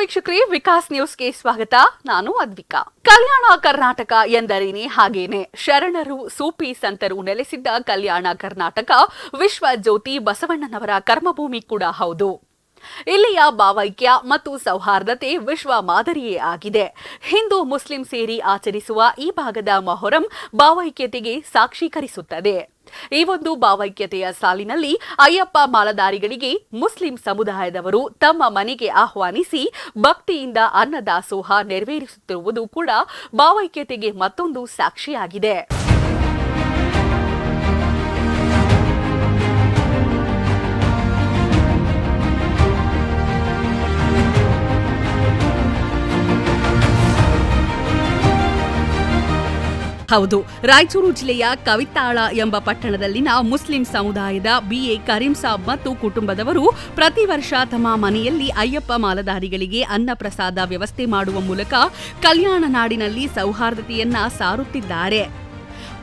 ವೀಕ್ಷಕರೇ, ವಿಕಾಸ್ ನ್ಯೂಸ್ಗೆ ಸ್ವಾಗತ. ನಾನು ಅದ್ವಿಕಾ. ಕಲ್ಯಾಣ ಕರ್ನಾಟಕ ಎಂದರೇನೆ ಹಾಗೇನೆ? ಶರಣರು, ಸೂಪಿ ಸಂತರು ನೆಲೆಸಿದ್ದ ಕಲ್ಯಾಣ ಕರ್ನಾಟಕ ವಿಶ್ವ ಜ್ಯೋತಿ ಬಸವಣ್ಣನವರ ಕರ್ಮಭೂಮಿ ಕೂಡ ಹೌದು. ಇಲ್ಲಿಯ ಭಾವೈಕ್ಯ ಮತ್ತು ಸೌಹಾರ್ದತೆ ವಿಶ್ವ ಮಾದರಿಯೇ ಆಗಿದೆ. ಹಿಂದೂ ಮುಸ್ಲಿಂ ಸೇರಿ ಆಚರಿಸುವ ಈ ಭಾಗದ ಮೊಹರಂ ಭಾವೈಕ್ಯತೆಗೆ ಸಾಕ್ಷೀಕರಿಸುತ್ತದೆ. ಈ ಒಂದು ಭಾವೈಕ್ಯತೆಯ ಸಾಲಿನಲ್ಲಿ ಅಯ್ಯಪ್ಪ ಮಾಲಧಾರಿಗಳಿಗೆ ಮುಸ್ಲಿಂ ಸಮುದಾಯದವರು ತಮ್ಮ ಮನೆಗೆ ಆಹ್ವಾನಿಸಿ ಭಕ್ತಿಯಿಂದ ಅನ್ನದಾಸೋಹ ನೆರವೇರಿಸುತ್ತಿರುವುದು ಕೂಡ ಭಾವೈಕ್ಯತೆಗೆ ಮತ್ತೊಂದು ಸಾಕ್ಷಿಯಾಗಿದೆ. ಹೌದು, ರಾಯಚೂರು ಜಿಲ್ಲೆಯ ಕವಿತಾಳ ಎಂಬ ಪಟ್ಟಣದಲ್ಲಿನ ಮುಸ್ಲಿಂ ಸಮುದಾಯದ ಬಿಎ ಕರೀಂ ಸಾಬ್ ಮತ್ತು ಕುಟುಂಬದವರು ಪ್ರತಿ ವರ್ಷ ತಮ್ಮ ಮನೆಯಲ್ಲಿ ಅಯ್ಯಪ್ಪ ಮಾಲಧಾರಿಗಳಿಗೆ ಅನ್ನ ಪ್ರಸಾದ ವ್ಯವಸ್ಥೆ ಮಾಡುವ ಮೂಲಕ ಕಲ್ಯಾಣ ನಾಡಿನಲ್ಲಿ ಸೌಹಾರ್ದತೆಯನ್ನ ಸಾರುತ್ತಿದ್ದಾರೆ.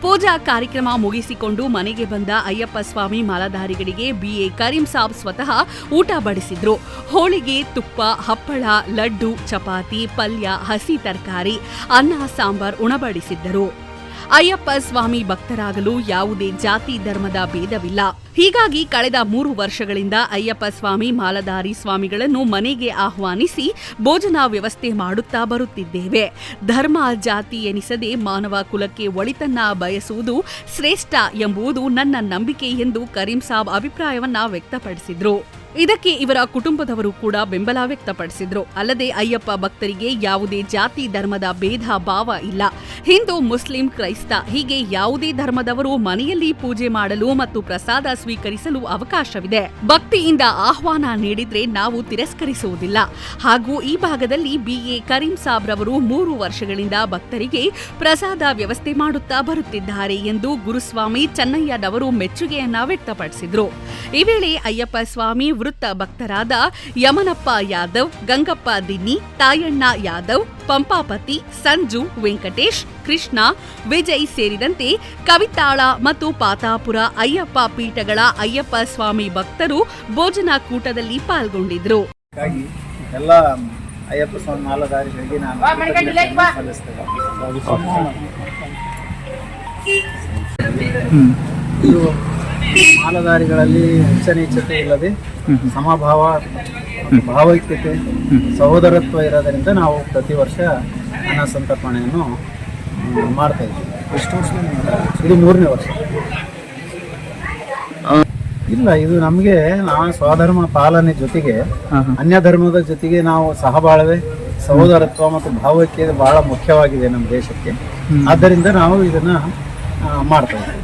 ಪೂಜಾ ಕಾರ್ಯಕ್ರಮ ಮುಗಿಸಿಕೊಂಡು ಮನೆಗೆ ಬಂದ ಅಯ್ಯಪ್ಪ ಸ್ವಾಮಿ ಮಾಲಾಧಾರಿಗಳಿಗೆ ಬಿಎ ಕರೀಂ ಸಾಬ್ ಸ್ವತಃ ಊಟ ಬಡಿಸಿದ್ರು. ಹೋಳಿಗೆ, ತುಪ್ಪ, ಹಪ್ಪಳ, ಲಡ್ಡು, ಚಪಾತಿ, ಪಲ್ಯ, ಹಸಿ ತರಕಾರಿ, ಅನ್ನ, ಸಾಂಬಾರ್ ಉಣಬಡಿಸಿದ್ದರು. ಅಯ್ಯಪ್ಪ ಸ್ವಾಮಿ ಭಕ್ತರಾಗಲು ಯಾವುದೇ ಜಾತಿ ಧರ್ಮದ ಭೇದವಿಲ್ಲ. ಹೀಗಾಗಿ ಕಳೆದ ಮೂರು ವರ್ಷಗಳಿಂದ ಅಯ್ಯಪ್ಪ ಸ್ವಾಮಿ ಮಾಲಧಾರಿ ಸ್ವಾಮಿಗಳನ್ನು ಮನೆಗೆ ಆಹ್ವಾನಿಸಿ ಭೋಜನ ವ್ಯವಸ್ಥೆ ಮಾಡುತ್ತಾ ಬರುತ್ತಿದ್ದೇವೆ. ಧರ್ಮ, ಜಾತಿ ಎನಿಸದೆ ಮಾನವ ಕುಲಕ್ಕೆ ಒಳಿತನ್ನ ಬಯಸುವುದು ಶ್ರೇಷ್ಠ ಎಂಬುದು ನನ್ನ ನಂಬಿಕೆ ಎಂದು ಕರೀಂ ಸಾಬ್ ಅಭಿಪ್ರಾಯವನ್ನ ವ್ಯಕ್ತಪಡಿಸಿದ್ರು. ಇದಕ್ಕೆ ಇವರ ಕುಟುಂಬದವರು ಕೂಡ ಬೆಂಬಲ ವ್ಯಕ್ತಪಡಿಸಿದ್ರು. ಅಲ್ಲದೆ ಅಯ್ಯಪ್ಪ ಭಕ್ತರಿಗೆ ಯಾವುದೇ ಜಾತಿ, ಧರ್ಮದ ಭೇದ, ಭಾವ ಇಲ್ಲ. ಹಿಂದೂ, ಮುಸ್ಲಿಂ, ಕ್ರೈಸ್ತ ಹೀಗೆ ಯಾವುದೇ ಧರ್ಮದವರು ಮನೆಯಲ್ಲಿ ಪೂಜೆ ಮಾಡಲು ಮತ್ತು ಪ್ರಸಾದ ಸ್ವೀಕರಿಸಲು ಅವಕಾಶವಿದೆ. ಭಕ್ತಿಯಿಂದ ಆಹ್ವಾನ ನೀಡಿದ್ರೆ ನಾವು ತಿರಸ್ಕರಿಸುವುದಿಲ್ಲ. ಹಾಗೂ ಈ ಭಾಗದಲ್ಲಿ ಬಿಎ ಕರೀಂ ಸಾಬ್ ರವರು ಮೂರು ವರ್ಷಗಳಿಂದ ಭಕ್ತರಿಗೆ ಪ್ರಸಾದ ವ್ಯವಸ್ಥೆ ಮಾಡುತ್ತಾ ಬರುತ್ತಿದ್ದಾರೆ ಎಂದು ಗುರುಸ್ವಾಮಿ ಚನ್ನಯ್ಯನವರು ಮೆಚ್ಚುಗೆಯನ್ನ ವ್ಯಕ್ತಪಡಿಸಿದ್ರು. ಈ ವೇಳೆ ಅಯ್ಯಪ್ಪ ಸ್ವಾಮಿ ವೃತ್ತ ಭಕ್ತರಾದ ಯಮನಪ್ಪ ಯಾದವ್ ಗಂಗಪ್ಪ ದಿನ್ನಿ ತಾಯಣ್ಣ ಯಾದವ್ ಪಂಪಾಪತಿ ಸಂಜು ವೆಂಕಟೇಶ್ ಕೃಷ್ಣ ವಿಜಯ್ ಸೇರಿದಂತೆ ಕವಿತಾಳ ಮತ್ತು ಪಾತಾಪುರ ಅಯ್ಯಪ್ಪ ಪೀಠಗಳ ಅಯ್ಯಪ್ಪ ಸ್ವಾಮಿ ಭಕ್ತರು ಭೋಜನ ಕೂಟದಲ್ಲಿ ಪಾಲ್ಗೊಂಡಿದ್ರು ಹಾಗಾಗಿ ಎಲ್ಲ ಅಯ್ಯಪ್ಪ ಸ್ವಾಮಿ ಮಾಲಧಾರಿಗಳಿಗೆ ನಾನು ಸಲ್ಲಿಸ್ತೇನೆ. ಇದು ಮಾಲಧಾರಿಗಳಲ್ಲಿ ನೀಚತೆ ಇಲ್ಲದೆ ಸಮಭಾವ ಭಾವೈಕ್ಯತೆ ಸಹೋದರತ್ವ ಇರೋದರಿಂದ ನಾವು ಪ್ರತಿ ವರ್ಷ ಅನ್ನ ಸಂತರ್ಪಣೆಯನ್ನು ಮಾಡ್ತಾ ಇದ್ದೀವಿ. ಎಷ್ಟು ವರ್ಷ ಇದು ಮೂರನೇ ವರ್ಷ. ಇಲ್ಲ ಇದು ನಮಗೆ ನಾವು ಸ್ವಧರ್ಮ ಪಾಲನೆ ಜೊತೆಗೆ ಅನ್ಯ ಧರ್ಮದ ಜೊತೆಗೆ ನಾವು ಸಹಬಾಳ್ವೆ ಸಹೋದರತ್ವ ಮತ್ತು ಭಾವೈಕ್ಯತೆ ಬಹಳ ಮುಖ್ಯವಾಗಿದೆ ನಮ್ಮ ದೇಶಕ್ಕೆ. ಆದ್ದರಿಂದ ನಾವು ಇದನ್ನ ಮಾಡ್ತಾ ಇದ್ದೀವಿ.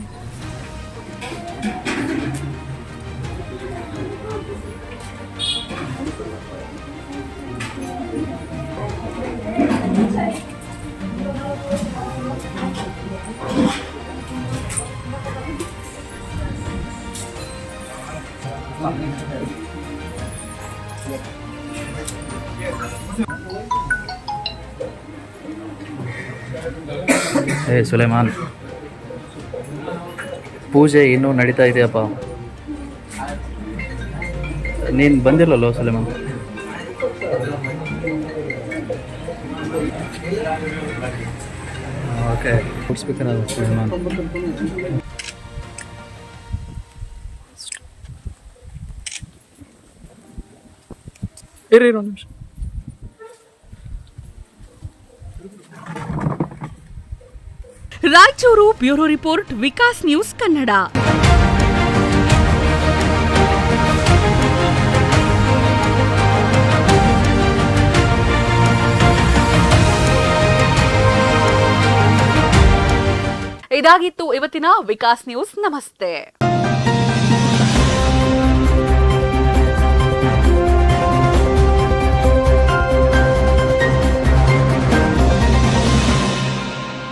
ಏ ಸುಲೇಮಾನ್. ಪೂಜೆ ಇನ್ನೂ ನಡೀತಾ ಇದೆಯಪ್ಪ. ನೀನು ಬಂದಿಲ್ಲಲ್ಲೋ ಸುಲೇಮಾನ್? ಓಕೆ ಸ್ಪೀಕರ್ ನಾನು ಸುಲೇಮಾನ್. ಇರಿ ಒಂದು ನಿಮಿಷ. Raichur bureau report Vikas news Kannada. ಇದಾಗಿತ್ತು ಇವತ್ತಿನ ವಿಕಾಸ್ ನ್ಯೂಸ್. ನಮಸ್ತೆ.